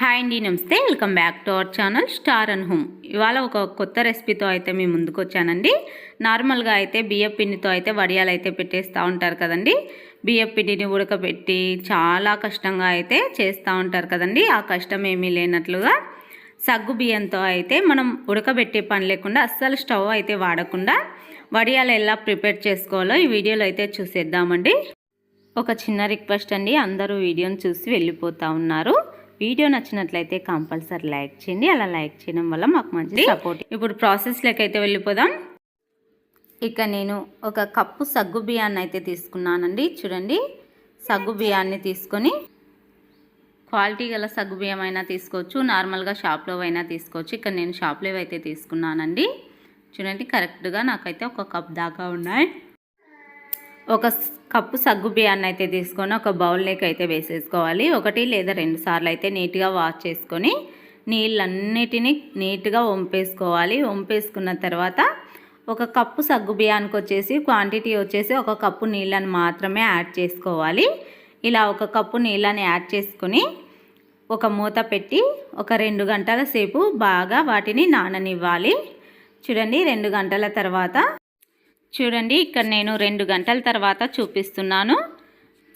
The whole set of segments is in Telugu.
హాయ్ అండి నమస్తే. Welcome back to our channel star and home. ఇవాళ ఒక కొత్త రెసిపీతో అయితే మేము ముందుకు వచ్చానండి. నార్మల్గా అయితే బియ్యం పిండితో అయితే వడియాలు అయితే పెట్టేస్తూ ఉంటారు కదండి. బియ్యం పిండిని ఉడకబెట్టి చాలా కష్టంగా అయితే చేస్తూ ఉంటారు కదండి. ఆ కష్టం ఏమీ లేనట్లుగా సగ్గు బియ్యంతో అయితే మనం ఉడకబెట్టే పని లేకుండా అస్సలు స్టవ్ అయితే వాడకుండా వడియాలు ఎలా ప్రిపేర్ చేసుకోవాలో ఈ వీడియోలో అయితే చూసేద్దామండి. ఒక చిన్న రిక్వెస్ట్ అండి. అందరూ వీడియోని చూసి వెళ్ళిపోతూ ఉన్నారు. వీడియో నచ్చినట్లయితే కంపల్సరీ లైక్ చేయండి. అలా లైక్ చేయడం వల్ల మాకు మంచి సపోర్ట్. ఇప్పుడు ప్రాసెస్లోకి అయితే వెళ్ళిపోదాం. ఇక నేను ఒక కప్పు సగ్గు బియ్యాన్ని అయితే తీసుకున్నానండి. చూడండి సగ్గు బియ్యాన్ని తీసుకొని క్వాలిటీ గల సగ్గు బియ్యం అయినా తీసుకోవచ్చు. నార్మల్గా షాప్లో అయినా తీసుకోవచ్చు. ఇక్కడ నేను షాప్లో అయితే తీసుకున్నానండి. చూడండి కరెక్ట్గా నాకైతే ఒక కప్ దాకా ఉన్నాయి. ఒక కప్పు సగ్గు బియ్యాన్ని అయితే తీసుకొని ఒక బౌల్లోకి అయితే వేసేసుకోవాలి. ఒకటి లేదా రెండు సార్లు అయితే నీట్గా వాష్ చేసుకొని నీళ్ళన్నిటినీ నీట్గా వంపేసుకోవాలి. వంపేసుకున్న తర్వాత ఒక కప్పు సగ్గు బియ్యానికి వచ్చేసి క్వాంటిటీ వచ్చేసి ఒక కప్పు నీళ్ళని మాత్రమే యాడ్ చేసుకోవాలి. ఇలా ఒక కప్పు నీళ్ళని యాడ్ చేసుకొని ఒక మూత పెట్టి ఒక రెండు గంటల సేపు బాగా వాటిని నాననివ్వాలి. చూడండి రెండు గంటల తర్వాత చూడండి ఇక్కడ నేను రెండు గంటల తర్వాత చూపిస్తున్నాను.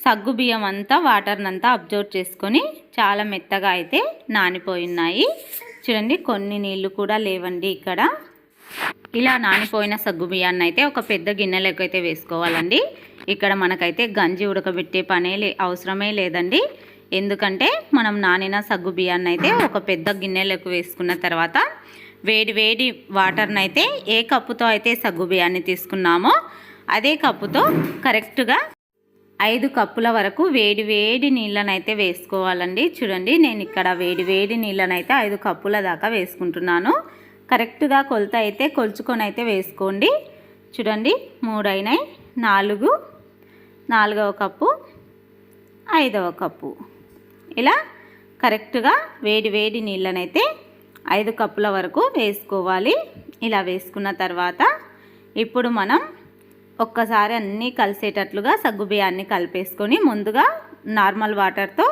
సగ్గు బియ్యం అంతా వాటర్నంతా అబ్జర్వ్ చేసుకొని చాలా మెత్తగా అయితే నానిపోయి ఉన్నాయి. చూడండి కొన్ని నీళ్ళు కూడా లేవండి ఇక్కడ. ఇలా నానిపోయిన సగ్గు బియ్యాన్ని అయితే ఒక పెద్ద గిన్నెలోకి అయితే వేసుకోవాలండి. ఇక్కడ మనకైతే గంజి ఉడకబెట్టే పనే లే అవసరమే లేదండి. ఎందుకంటే మనం నానిన సగ్గు బియ్యాన్ని అయితే ఒక పెద్ద గిన్నెలోకి వేసుకున్న తర్వాత వేడి వేడి వాటర్ని అయితే ఏ కప్పుతో అయితే సగ్గు బియ్యాన్ని తీసుకున్నామో అదే కప్పుతో కరెక్ట్గా ఐదు కప్పుల వరకు వేడి వేడి నీళ్ళనైతే వేసుకోవాలండి. చూడండి నేను ఇక్కడ వేడి వేడి నీళ్ళనైతే ఐదు కప్పుల దాకా వేసుకుంటున్నాను. కరెక్ట్గా కొలత అయితే కొలుచుకొని అయితే వేసుకోండి. చూడండి మూడైనాయి. నాలుగు. నాలుగవ కప్పు. ఐదవ కప్పు. ఇలా కరెక్ట్గా వేడి వేడి నీళ్ళనైతే ఐదు కప్పుల వరకు వేసుకోవాలి. ఇలా వేసుకున్న తర్వాత ఇప్పుడు మనం ఒక్కసారి అన్నీ కలిసేటట్లుగా సగ్గు బియ్యాన్ని కలిపేసుకొని ముందుగా నార్మల్ వాటర్తో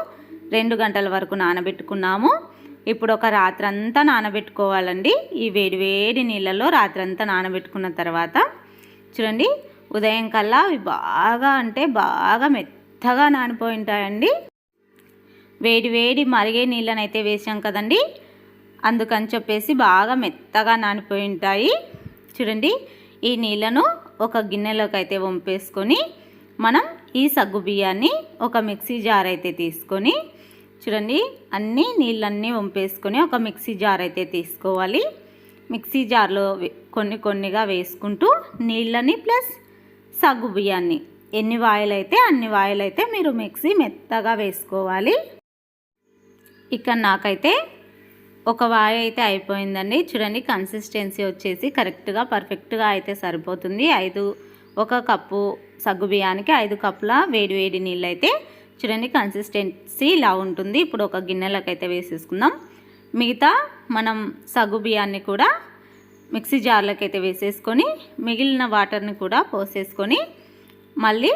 రెండు గంటల వరకు నానబెట్టుకున్నాము. ఇప్పుడు ఒక రాత్రంతా నానబెట్టుకోవాలండి. ఈ వేడివేడి నీళ్ళలో రాత్రంతా నానబెట్టుకున్న తర్వాత చూడండి ఉదయం కల్లా అవి బాగా అంటే బాగా మెత్తగా నానిపోయి ఉంటాయండి. వేడి వేడి మరిగే నీళ్ళనైతే వేసాం కదండి. అందుకని చెప్పేసి బాగా మెత్తగా నానిపోయి ఉంటాయి. చూడండి ఈ నీళ్ళను ఒక గిన్నెలోకి అయితే వంపేసుకొని మనం ఈ సగ్గు బియ్యాన్ని ఒక మిక్సీ జార్ అయితే తీసుకొని చూడండి అన్నీ నీళ్ళన్నీ వంపేసుకొని ఒక మిక్సీ జార్ అయితే తీసుకోవాలి. మిక్సీ జార్లో కొన్ని కొన్నిగా వేసుకుంటూ నీళ్ళని ప్లస్ సగ్గు బియ్యాన్ని ఎన్ని వాయిల్ అయితే అన్ని వాయిల్ అయితే మీరు మిక్సీ మెత్తగా వేసుకోవాలి. ఇక్కడ నాకైతే ఒక వాయి అయితే అయిపోయిందండి. చూడండి కన్సిస్టెన్సీ వచ్చేసి కరెక్ట్గా పర్ఫెక్ట్గా అయితే సరిపోతుంది. ఐదు ఒక కప్పు సగ్గు బియ్యానికి ఐదు కప్పుల వేడి వేడి నీళ్ళు అయితే చూడండి కన్సిస్టెన్సీ ఇలా ఉంటుంది. ఇప్పుడు ఒక గిన్నెలకు అయితే వేసేసుకుందాం. మిగతా మనం సగ్గు బియ్యాన్ని కూడా మిక్సీ జార్లకు అయితే వేసేసుకొని మిగిలిన వాటర్ని కూడా పోసేసుకొని మళ్ళీ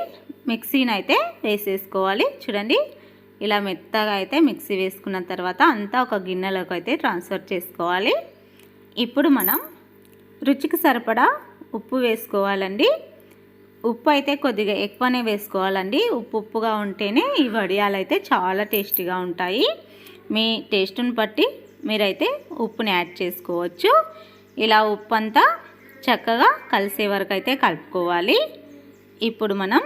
మిక్సీని అయితే వేసేసుకోవాలి. చూడండి ఇలా మెత్తగా అయితే మిక్సీ వేసుకున్న తర్వాత అంతా ఒక గిన్నెలోకి అయితే ట్రాన్స్ఫర్ చేసుకోవాలి. ఇప్పుడు మనం రుచికి సరిపడా ఉప్పు వేసుకోవాలండి. ఉప్పు అయితే కొద్దిగా ఎక్కువనే వేసుకోవాలండి. ఉప్పు ఉప్పుగా ఉంటేనే ఈ వడియాలు అయితే చాలా టేస్టీగా ఉంటాయి. మీ టేస్ట్ని బట్టి మీరైతే ఉప్పుని యాడ్ చేసుకోవచ్చు. ఇలా ఉప్పు అంతా చక్కగా కలిసే వరకు అయితే కలుపుకోవాలి. ఇప్పుడు మనం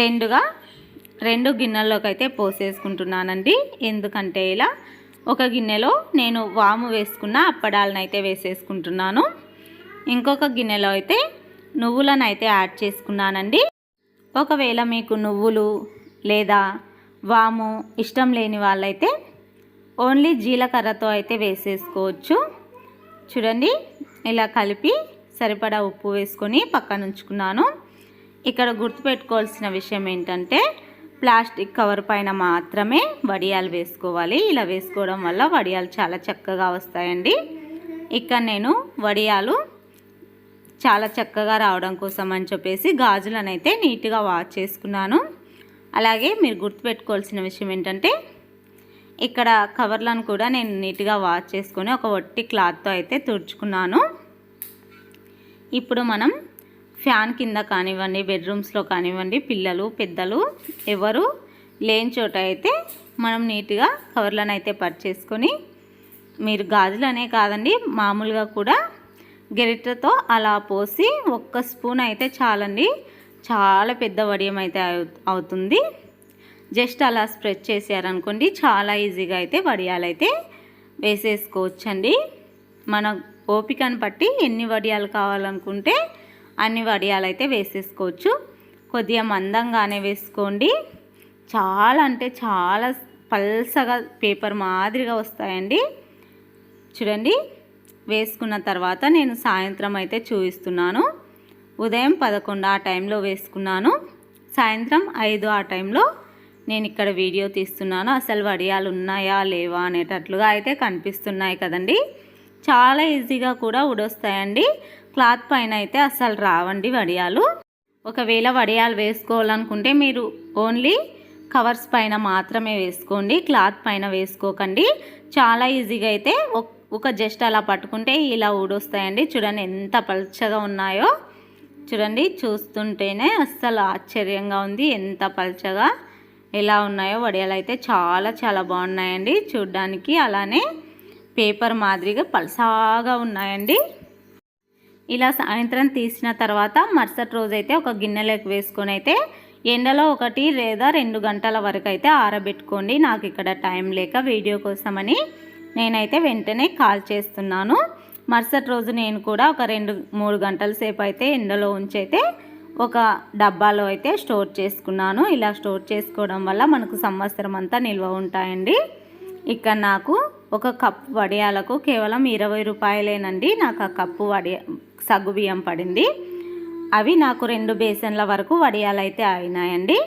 రెండుగా రెండు గిన్నెల్లోకి అయితే పోసేసుకుంటున్నానండి. ఎందుకంటే ఇలా ఒక గిన్నెలో నేను వాము వేసుకున్న అప్పడాలను అయితే వేసేసుకుంటున్నాను. ఇంకొక గిన్నెలో అయితే నువ్వులను అయితే యాడ్ చేసుకున్నానండి. ఒకవేళ మీకు నువ్వులు లేదా వాము ఇష్టం లేని వాళ్ళైతే ఓన్లీ జీలకర్రతో అయితే వేసేసుకోవచ్చు. చూడండి ఇలా కలిపి సరిపడా ఉప్పు వేసుకొని పక్కన ఉంచుకున్నాను ఇక్కడ గుర్తుపెట్టుకోవాల్సిన విషయం ఏంటంటే ప్లాస్టిక్ కవర్ పైన మాత్రమే వడియాలు వేసుకోవాలి. ఇలా వేసుకోవడం వల్ల వడియాలు చాలా చక్కగా వస్తాయండి. ఇక్కడ నేను వడియాలు చాలా చక్కగా రావడం కోసం అని చెప్పేసి గాజులను అయితే నీట్గా వాష్ చేసుకున్నాను. అలాగే మీరు గుర్తుపెట్టుకోవాల్సిన విషయం ఏంటంటే ఇక్కడ కవర్లను కూడా నేను నీట్గా వాష్ చేసుకొని ఒక ఒట్టి క్లాత్తో అయితే తుడుచుకున్నాను. ఇప్పుడు మనం ఫ్యాన్ కింద కానివ్వండి బెడ్రూమ్స్లో కానివ్వండి పిల్లలు పెద్దలు ఎవరు లేని చోట అయితే మనం నీట్గా కవర్లను అయితే పర్చేసుకొని మీరు గాజులనే కాదండి మామూలుగా కూడా గెరిటతో అలా పోసి ఒక్క స్పూన్ అయితే చాలండి. చాలా పెద్ద వడియం అయితే అవుతుంది. జస్ట్ అలా స్ప్రెడ్ చేసారనుకోండి చాలా ఈజీగా అయితే వడియాలైతే వేసేసుకోవచ్చండి. మన ఓపికను బట్టి ఎన్ని వడియాలు కావాలనుకుంటే అన్ని వడియాలు అయితే వేసేసుకోవచ్చు. కొద్దిగా మందంగానే వేసుకోండి. చాలా అంటే చాలా పల్సగా పేపర్ మాదిరిగా వస్తాయండి. చూడండి వేసుకున్న తర్వాత నేను సాయంత్రం అయితే చూపిస్తున్నాను. ఉదయం పదకొండు ఆ టైంలో వేసుకున్నాను. సాయంత్రం ఐదు ఆ టైంలో నేను ఇక్కడ వీడియో తీస్తున్నాను. అసలు వడియాలు ఉన్నాయా లేవా అనేటట్లుగా అయితే కనిపిస్తున్నాయి కదండీ. చాలా ఈజీగా కూడా ఉడొస్తాయండి క్లాత్ పైన అయితే అస్సలు రావండి వడియాలు. ఒకవేళ వడియాలు వేసుకోవాలనుకుంటే మీరు ఓన్లీ కవర్స్ పైన మాత్రమే వేసుకోండి. క్లాత్ పైన వేసుకోకండి. చాలా ఈజీగా అయితే ఒక జస్ట్ అలా పట్టుకుంటే ఇలా ఊడొస్తాయండి. చూడండి ఎంత పల్చగా ఉన్నాయో. చూడండి చూస్తుంటేనే అస్సలు ఆశ్చర్యంగా ఉంది. ఎంత పల్చగా ఎలా ఉన్నాయో. వడియాలు అయితే చాలా చాలా బాగున్నాయండి. చూడ్డానికి అలానే పేపర్ మాదిరిగా పలసాగా ఉన్నాయండి. ఇలా సాయంత్రం తీసిన తర్వాత మరుసటి రోజు అయితే ఒక గిన్నెలోకి వేసుకొని అయితే ఎండలో ఒకటి లేదా రెండు గంటల వరకు అయితే ఆరబెట్టుకోండి. నాకు ఇక్కడ టైం లేక వీడియో కోసమని నేనైతే వెంటనే కాల్ చేస్తున్నాను. మరుసటి రోజు నేను కూడా ఒక రెండు మూడు గంటల సేపు అయితే ఎండలో ఉంచైతే ఒక డబ్బాలో అయితే స్టోర్ చేసుకున్నాను. ఇలా స్టోర్ చేసుకోవడం వల్ల మనకు సంవత్సరం అంతా నిల్వ ఉంటాయండి. ఇక్కడ నాకు ఒక కప్పు వడియాలకు కేవలం ఇరవై రూపాయలేనండి. నాకు ఆ కప్పు వడియ సగ్గు బియ్యం పడింది. అవి నాకు రెండు బేసన్ల వరకు వడియాలు అయితే అయినాయండి.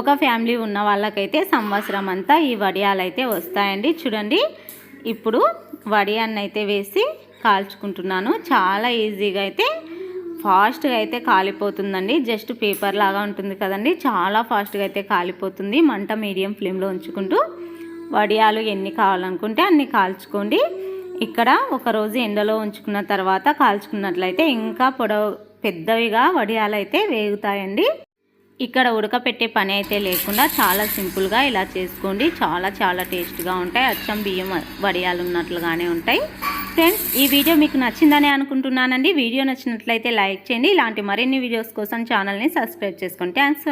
ఒక ఫ్యామిలీ ఉన్న వాళ్ళకైతే సంవత్సరం అంతా ఈ వడియాలు అయితే వస్తాయండి. చూడండి ఇప్పుడు వడియాన్ని అయితే వేసి కాల్చుకుంటున్నాను. చాలా ఈజీగా అయితే ఫాస్ట్గా అయితే కాలిపోతుందండి. జస్ట్ పేపర్ లాగా ఉంటుంది కదండి. చాలా ఫాస్ట్గా అయితే కాలిపోతుంది. మంట మీడియం ఫ్లేమ్లో ఉంచుకుంటూ వడియాలు ఎన్ని కావాలనుకుంటే అన్ని కాల్చుకోండి. ఇక్కడ ఒకరోజు ఎండలో ఉంచుకున్న తర్వాత కాల్చుకున్నట్లయితే ఇంకా పొడవు పెద్దవిగా వడియాలు అయితే వేగుతాయండి. ఇక్కడ ఉడకపెట్టే పని అయితే లేకుండా చాలా సింపుల్గా ఇలా చేసుకోండి. చాలా చాలా టేస్ట్గా ఉంటాయి. అచ్చం బియ్యం వడియాలు ఉన్నట్లుగానే ఉంటాయి. ఫ్రెండ్స్ ఈ వీడియో మీకు నచ్చిందని అనుకుంటున్నానండి. వీడియో నచ్చినట్లయితే లైక్ చేయండి. ఇలాంటి మరిన్ని వీడియోస్ కోసం ఛానల్ని సబ్స్క్రైబ్ చేసుకోండి. థ్యాంక్స్